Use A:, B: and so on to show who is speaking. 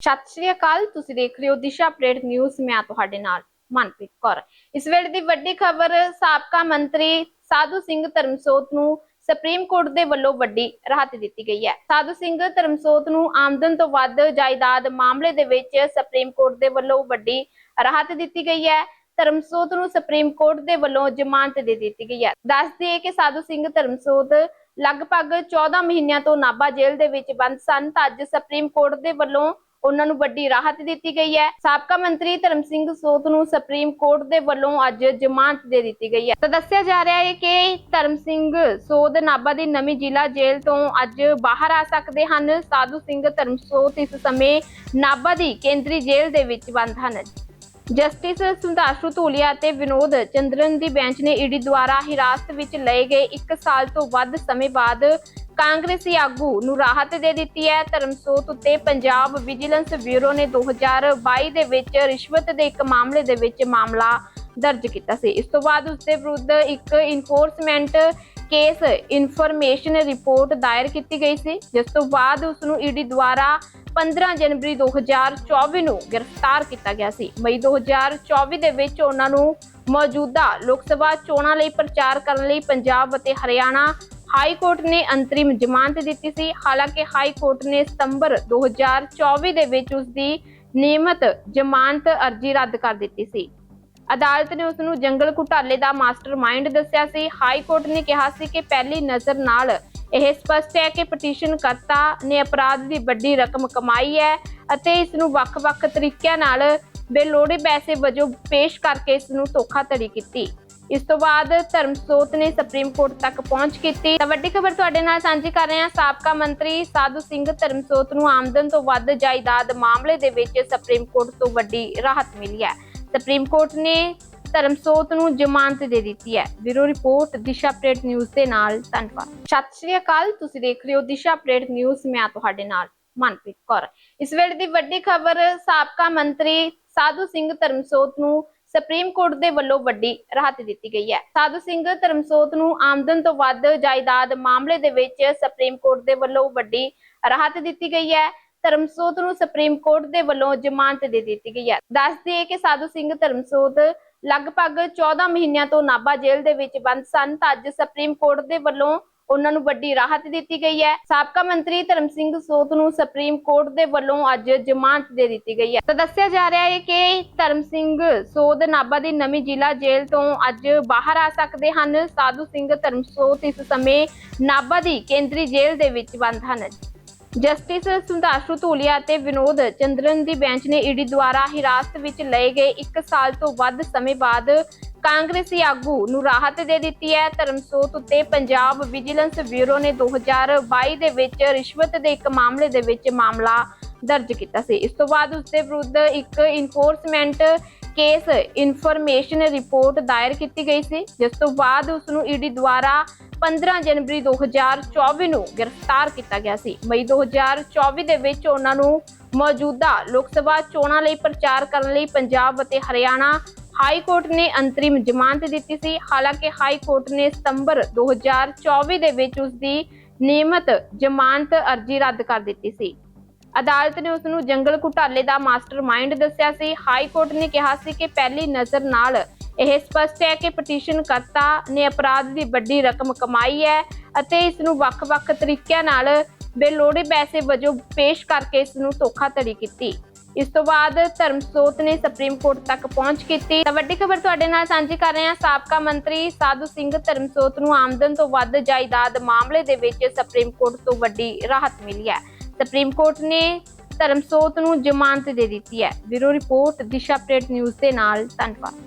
A: ਸਤਿ ਸ਼੍ਰੀ ਅਕਾਲ, ਤੁਸੀਂ ਦੇਖ ਰਹੇ ਹੋ ਦਿਸ਼ਾ ਅਪਡੇਟ ਨਿਊਜ਼, ਮੈਂ ਤੁਹਾਡੇ ਨਾਲ ਮਨਪ੍ਰੀਤ ਕੌਰ। ਇਸ ਵੇਲੇ ਦੀ ਵੱਡੀ ਖਬਰ, ਸਾਬਕਾ ਮੰਤਰੀ ਸਾਧੂ ਸਿੰਘ ਧਰਮਸੋਤ ਨੂੰ ਸੁਪਰੀਮ ਕੋਰਟ ਦੇ ਵੱਲੋਂ ਵੱਡੀ ਰਾਹਤ ਦਿੱਤੀ ਗਈ ਹੈ। ਸਾਧੂ ਸਿੰਘ ਧਰਮਸੋਤ ਨੂੰ ਆਮਦਨ ਤੋਂ ਵੱਧ ਜਾਇਦਾਦ ਮਾਮਲੇ ਦੇ ਵਿੱਚ ਸੁਪਰੀਮ ਕੋਰਟ ਦੇ ਵੱਲੋਂ ਵੱਡੀ ਰਾਹਤ ਦਿੱਤੀ ਗਈ ਹੈ। ਧਰਮਸੋਤ ਨੂੰ ਸੁਪਰੀਮ ਕੋਰਟ ਦੇ ਵੱਲੋਂ ਜ਼ਮਾਨਤ ਦੇ ਦਿੱਤੀ ਗਈ ਹੈ। ਦੱਸ ਦਈਏ ਕਿ ਸਾਧੂ ਸਿੰਘ ਧਰਮਸੋਤ ਲਗਭਗ 14 ਮਹੀਨਿਆਂ ਤੋਂ ਨਾਭਾ ਜੇਲ੍ਹ ਦੇ ਵਿੱਚ ਬੰਦ ਸਨ। ਤਾਂ ਅੱਜ ਸੁਪਰੀਮ ਕੋਰਟ ਦੇ ਵੱਲੋਂ ਉਹਨਾਂ ਨੂੰ ਵੱਡੀ ਰਾਹਤ ਦਿੱਤੀ ਗਈ ਹੈ। ਸਾਬਕਾ ਮੰਤਰੀ ਧਰਮ ਸਿੰਘ ਸੋਤ ਨੂੰ ਸੁਪਰੀਮ ਕੋਰਟ ਦੇ ਵੱਲੋਂ ਅੱਜ ਜ਼ਮਾਨਤ ਦੇ ਦਿੱਤੀ ਗਈ ਹੈ। ਤਾਂ ਦੱਸਿਆ ਜਾ ਰਿਹਾ ਹੈ ਕਿ ਧਰਮ ਸਿੰਘ ਸੋਧ ਨਾਭਾ ਦੀ ਨਵੀਂ ਜ਼ਿਲ੍ਹਾ ਜੇਲ੍ਹ ਤੋਂ ਅੱਜ ਬਾਹਰ ਆ ਸਕਦੇ ਹਨ। ਸਾਧੂ ਸਿੰਘ ਧਰਮ ਸੋਤ ਇਸ ਸਮੇਂ ਨਾਭਾ ਦੀ ਕੇਂਦਰੀ ਜੇਲ੍ਹ ਦੇ ਵਿੱਚ ਬੰਦ ਹਨ। ਜਸਟਿਸ ਸੁੰਦਾਸ਼ੂ ਧੂਲੀਆ ਅਤੇ ਵਿਨੋਦ ਚੰਦਰਨ ਦੀ ਬੈਂਚ ਨੇ ਈਡੀ ਦੁਆਰਾ ਹਿਰਾਸਤ ਵਿੱਚ ਲਏ ਗਏ 1 ਸਾਲ ਤੋਂ ਵੱਧ ਸਮੇਂ ਬਾਅਦ ਕਾਂਗਰਸੀ ਆਗੂ ਨੂੰ ਰਾਹਤ ਦੇ ਦਿੱਤੀ ਹੈ। ਧਰਮਸੋਤ ਉੱਤੇ ਪੰਜਾਬ ਵਿਜੀਲੈਂਸ ਬਿਊਰੋ ਨੇ 2022 ਦੇ ਵਿੱਚ ਰਿਸ਼ਵਤ ਦੇ ਇੱਕ ਮਾਮਲੇ ਦੇ ਵਿੱਚ ਮਾਮਲਾ ਦਰਜ ਕੀਤਾ ਸੀ। ਇਸ ਤੋਂ ਬਾਅਦ ਉਸ ਦੇ ਵਿਰੁੱਧ ਇੱਕ ਇਨਫੋਰਸਮੈਂਟ ਕੇਸ ਇਨਫੋਰਮੇਸ਼ਨ ਰਿਪੋਰਟ ਦਾਇਰ ਕੀਤੀ ਗਈ ਸੀ। ਜਿਸ ਤੋਂ ਬਾਅਦ ਉਸ ਨੂੰ ਈਡੀ ਦੁਆਰਾ 15 ਜਨਵਰੀ 2024 ਨੂੰ ਗ੍ਰਿਫਤਾਰ ਕੀਤਾ ਗਿਆ ਸੀ। ਮਈ 2024 ਦੇ ਵਿੱਚ ਉਹਨਾਂ ਨੂੰ ਮੌਜੂਦਾ ਲੋਕ ਸਭਾ ਚੋਣਾਂ ਲਈ ਪ੍ਰਚਾਰ ਕਰਨ ਲਈ ਪੰਜਾਬ ਅਤੇ ਹਰਿਆਣਾ ਹਾਈ ਕੋਰਟ ਨੇ ਅੰਤਰਿਮ ਜ਼ਮਾਨਤ ਦਿੱਤੀ ਸੀ। ਹਾਲਾਂਕਿ ਹਾਈ ਕੋਰਟ ਨੇ ਸਤੰਬਰ 2024 ਦੇ ਵਿੱਚ ਉਸ ਦੀ ਨਿਯਮਤ ਜ਼ਮਾਨਤ ਅਰਜ਼ੀ ਰੱਦ ਕਰ ਦਿੱਤੀ ਸੀ। ਅਦਾਲਤ ਨੇ ਉਸ ਨੂੰ ਜੰਗਲ ਘੁਟਾਲੇ ਦਾ ਮਾਸਟਰਮਾਈਂਡ ਦੱਸਿਆ ਸੀ। ਹਾਈ ਕੋਰਟ ਨੇ ਕਿਹਾ ਸੀ ਕਿ ਪਹਿਲੀ ਨਜ਼ਰ ਨਾਲ ਇਹ ਸਪਸ਼ਟ ਹੈ ਕਿ ਪਟੀਸ਼ਨ ਕਰਤਾ ਨੇ ਅਪਰਾਧ ਦੀ ਵੱਡੀ ਰਕਮ ਕਮਾਈ ਹੈ ਅਤੇ ਇਸ ਨੂੰ ਵੱਖ-ਵੱਖ ਤਰੀਕਿਆਂ ਨਾਲ ਬੇਲੋੜੇ ਪੈਸੇ ਵਜੋਂ ਪੇਸ਼ ਕਰਕੇ ਇਸ ਨੂੰ ਧੋਖਾਧੜੀ ਕੀਤੀ। ਇਸ ਤੋਂ ਬਾਅਦ ਧਰਮਸੋਤ ਨੇ ਸੁਪਰੀਮ ਕੋਰਟ ਤੱਕ ਪਹੁੰਚ ਕੀਤੀ। ਤਾਂ ਵੱਡੀ ਖਬਰ ਤੁਹਾਡੇ ਨਾਲ ਸਾਂਝੀ ਕਰ ਰਹੇ ਹਾਂ। ਸਾਬਕਾ ਮੰਤਰੀ ਸਾਧੂ ਸਿੰਘ ਧਰਮਸੋਤ ਨੂੰ ਆਮਦਨ ਤੋਂ ਵੱਧ ਜਾਇਦਾਦ ਮਾਮਲੇ ਦੇ ਵਿੱਚ ਸੁਪਰੀਮ ਕੋਰਟ ਤੋਂ ਵੱਡੀ ਰਾਹਤ ਮਿਲੀ ਹੈ। ਸੁਪਰੀਮ ਕੋਰਟ ਨੇ ਧਰਮਸੋਤ ਨੂੰ ਜ਼ਮਾਨਤ ਦੇ ਦਿੱਤੀ ਹੈ। Bureau report, Disha update news ਦੇ ਨਾਲ ਧੰਨਵਾਦ। ਸਤਿ ਸ਼੍ਰੀ ਅਕਾਲ, ਤੁਸੀਂ ਦੇਖ ਰਹੇ ਹੋ ਦਿਸ਼ਾ ਅਪਡੇਟ ਨਿਊਜ਼। ਮੈਂ ਤੁਹਾਡੇ ਨਾਲ ਮਨਪ੍ਰੀਤ ਕੌਰ। ਇਸ ਵੇਲੇ ਦੀ ਵੱਡੀ ਖਬਰ, ਸਾਬਕਾ ਮੰਤਰੀ ਸਾਧੂ ਸਿੰਘ ਧਰਮਸੋਤ ਨੂੰ ਸੁਪਰੀਮ ਕੋਰਟ ਦੇ ਵੱਲੋਂ ਵੱਡੀ ਰਾਹਤ ਦਿੱਤੀ ਗਈ ਹੈ। ਸਾਧੂ ਸਿੰਘ ਧਰਮਸੋਤ ਨੂੰ ਆਮਦਨ ਤੋਂ ਵੱਧ ਜਾਇਦਾਦ ਮਾਮਲੇ ਦੇ ਵਿੱਚ ਸੁਪਰੀਮ ਕੋਰਟ ਦੇ ਵੱਲੋਂ ਵੱਡੀ ਰਾਹਤ ਦਿੱਤੀ ਗਈ ਹੈ। ਧਰਮਸੋਤ ਨੂੰ ਸੁਪਰੀਮ ਕੋਰਟ ਦੇ ਵੱਲੋਂ ਜ਼ਮਾਨਤ ਦੇ ਦਿੱਤੀ ਗਈ ਹੈ। ਦੱਸ ਦਈਏ ਕਿ ਸਾਧੂ ਸਿੰਘ ਧਰਮਸੋਤ ਲਗਭਗ 14 ਮਹੀਨਿਆਂ ਤੋਂ ਨਾਭਾ ਜੇਲ੍ਹ ਦੇ ਵਿੱਚ ਬੰਦ ਸਨ। ਤਾਂ ਅੱਜ ਸੁਪਰੀਮ ਕੋਰਟ ਦੇ ਵੱਲੋਂ ਉਹਨਾਂ ਨੂੰ ਵੱਡੀ ਰਾਹਤ ਦਿੱਤੀ ਗਈ ਹੈ। ਸਾਬਕਾ ਮੰਤਰੀ ਧਰਮ ਸਿੰਘ ਸੋਤ ਨੂੰ ਸੁਪਰੀਮ ਕੋਰਟ ਦੇ ਵੱਲੋਂ ਅੱਜ ਜ਼ਮਾਨਤ ਦੇ ਦਿੱਤੀ ਗਈ ਹੈ। ਤਾਂ ਦੱਸਿਆ ਜਾ ਰਿਹਾ ਹੈ ਕਿ ਧਰਮ ਸਿੰਘ ਸੋਧ ਨਾਭਾ ਦੀ ਨਵੀਂ ਜ਼ਿਲ੍ਹਾ ਜੇਲ੍ਹ ਤੋਂ ਅੱਜ ਬਾਹਰ ਆ ਸਕਦੇ ਹਨ। ਸਾਧੂ ਸਿੰਘ ਧਰਮ ਸੋਤ ਇਸ ਸਮੇਂ ਨਾਭਾ ਦੀ ਕੇਂਦਰੀ ਜੇਲ੍ਹ ਦੇ ਵਿੱਚ ਬੰਦ ਹਨ। ਜਸਟਿਸ ਸੁੰਦਾਸ਼ੂ ਧੂਲੀਆ ਅਤੇ ਵਿਨੋਦ ਚੰਦਰਨ ਦੀ ਬੈਂਚ ਨੇ ਈਡੀ ਦੁਆਰਾ ਹਿਰਾਸਤ ਵਿੱਚ ਲਏ ਗਏ 1 ਸਾਲ ਤੋਂ ਵੱਧ ਸਮੇਂ ਬਾਅਦ ਕਾਂਗਰਸੀ ਆਗੂ ਨੂੰ ਰਾਹਤ ਦੇ ਦਿੱਤੀ ਹੈ। ਧਰਮਸੋਤ ਉੱਤੇ ਪੰਜਾਬ ਵਿਜੀਲੈਂਸ ਬਿਊਰੋ ਨੇ 2022 ਦੇ ਵਿੱਚ ਰਿਸ਼ਵਤ ਦੇ ਇੱਕ ਮਾਮਲੇ ਦੇ ਵਿੱਚ ਮਾਮਲਾ ਦਰਜ ਕੀਤਾ ਸੀ। ਇਸ ਤੋਂ ਬਾਅਦ ਉਸ ਦੇ ਵਿਰੁੱਧ ਇੱਕ ਇਨਫੋਰਸਮੈਂਟ ਕੇਸ ਇਨਫੋਰਮੇਸ਼ਨ ਰਿਪੋਰਟ ਦਾਇਰ ਕੀਤੀ ਗਈ ਸੀ, ਜਿਸ ਤੋਂ ਬਾਅਦ ਉਸ ਨੂੰ ਈਡੀ ਦੁਆਰਾ 15 ਜਨਵਰੀ 2024 ਨੂੰ ਗ੍ਰਿਫਤਾਰ ਕੀਤਾ ਗਿਆ ਸੀ। ਮਈ 2024 ਦੇ ਵਿੱਚ ਉਹਨਾਂ ਨੂੰ ਮੌਜੂਦਾ ਲੋਕ ਸਭਾ ਚੋਣਾਂ ਲਈ ਪ੍ਰਚਾਰ ਕਰਨ ਲਈ ਪੰਜਾਬ ਅਤੇ ਹਰਿਆਣਾ ਹਾਈ ਕੋਰਟ ਨੇ ਅੰਤਰਿਮ ਜ਼ਮਾਨਤ ਦਿੱਤੀ ਸੀ। ਹਾਲਾਂਕਿ ਹਾਈ ਕੋਰਟ ਨੇ ਸਤੰਬਰ 2024 ਦੇ ਵਿੱਚ ਉਸ ਦੀ ਨਿਯਮਤ ਜ਼ਮਾਨਤ ਅਰਜ਼ੀ ਰੱਦ ਕਰ ਦਿੱਤੀ ਸੀ। ਅਦਾਲਤ ਨੇ ਉਸ ਨੂੰ ਜੰਗਲ ਘੁਟਾਲੇ ਦਾ ਮਾਸਟਰਮਾਈਂਡ ਦੱਸਿਆ ਸੀ। ਹਾਈ ਕੋਰਟ ਨੇ ਕਿਹਾ ਸੀ ਕਿ ਪਹਿਲੀ ਨਜ਼ਰ ਨਾਲ ਇਹ ਸਪਸ਼ਟ ਹੈ ਕਿ ਪਟੀਸ਼ਨ ਕਰਤਾ ਨੇ ਅਪਰਾਧ ਦੀ ਵੱਡੀ ਰਕਮ ਕਮਾਈ ਹੈ ਅਤੇ ਇਸ ਨੂੰ ਵੱਖ-ਵੱਖ ਤਰੀਕਿਆਂ ਨਾਲ ਬੇਲੋੜੇ ਪੈਸੇ ਵਜੋਂ ਪੇਸ਼ ਕਰਕੇ ਇਸ ਨੂੰ ਧੋਖਾਧੜੀ ਕੀਤੀ। ਇਸ ਤੋਂ ਬਾਅਦ ਧਰਮਸੋਤ ਨੇ ਸੁਪਰੀਮ ਕੋਰਟ ਤੱਕ ਪਹੁੰਚ ਕੀਤੀ। ਤਾਂ ਵੱਡੀ ਖਬਰ ਤੁਹਾਡੇ ਨਾਲ ਸਾਂਝੀ ਕਰ ਰਹੇ ਹਾਂ। ਸਾਬਕਾ ਮੰਤਰੀ ਸਾਧੂ ਸਿੰਘ ਧਰਮਸੋਤ ਨੂੰ ਆਮਦਨ ਤੋਂ ਵੱਧ ਜਾਇਦਾਦ ਮਾਮਲੇ ਦੇ ਵਿੱਚ ਸੁਪਰੀਮ ਕੋਰਟ ਤੋਂ ਵੱਡੀ ਰਾਹਤ ਮਿਲੀ ਹੈ। ਸੁਪਰੀਮ ਕੋਰਟ ਨੇ ਧਰਮਸੋਤ ਨੂੰ ਜ਼ਮਾਨਤ ਦੇ ਦਿੱਤੀ ਹੈ। Bureau report, Disha update news ਦੇ ਨਾਲ ਧੰਨਵਾਦ।